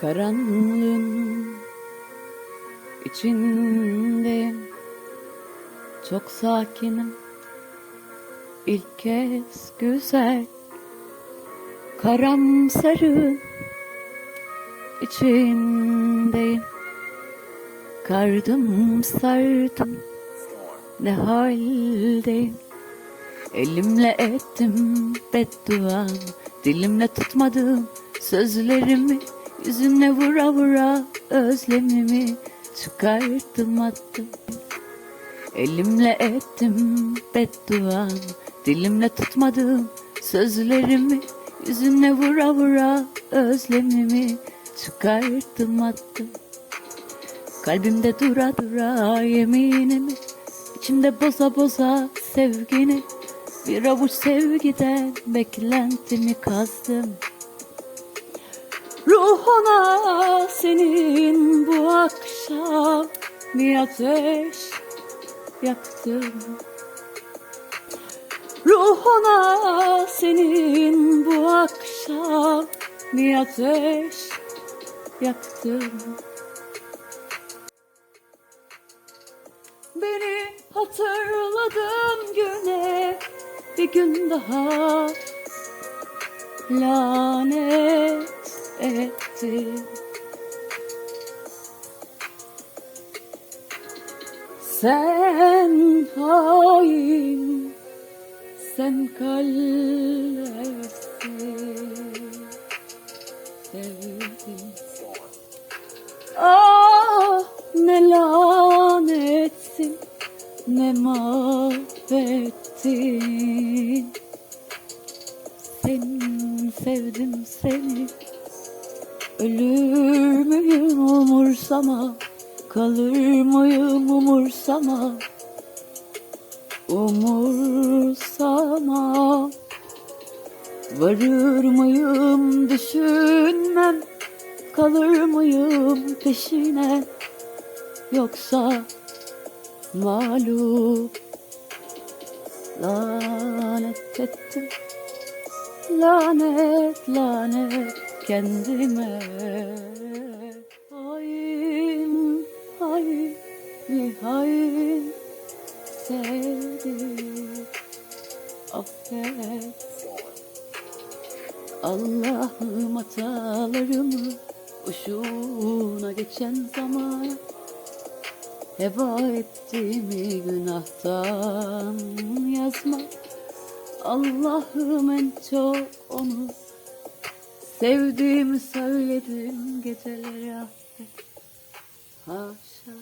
Karanlığın içindeyim Çok sakinim İlk kez güzel Karamsarın içindeyim. Kardım sardım Ne haldeyim? Elimle ettim bedduam Dilimle tutmadım sözlerimi Yüzüne vura vura özlemimi Çıkarttım attım. Elimle ettim bedduam Dilimle tutmadım sözlerimi. Yüzüne vura vura özlemimi Çıkarttım attım. Kalbimde dura dura yeminimi İçimde boza boza sevgini. Bir avuç sevgiden beklentimi kazdım Ruhuna senin bu akşam bir ateş yaktım Ruhuna senin bu akşam bir ateş yaktım Beni hatırladım güne bir gün daha lanet etti. Sen hain, sen kallesin, sevdim. Ah ne lanetsin, ne mahvettin. Senin sevdim seni Ölür müyüm umursama? Kalır mıyım umursama? Umursama. Varır mıyım düşünmem? Kalır mıyım peşine? Yoksa mağlup Lanet ettim. Lanet lanet kendime. Hain hain hain sevdim. Affet. Allah'ım hatalarımı Boşuna geçen zaman Heba ettiğimi günahtan yazma. Allah'ım en çok onu sevdiğimi söyledim geceleri affet. Haşa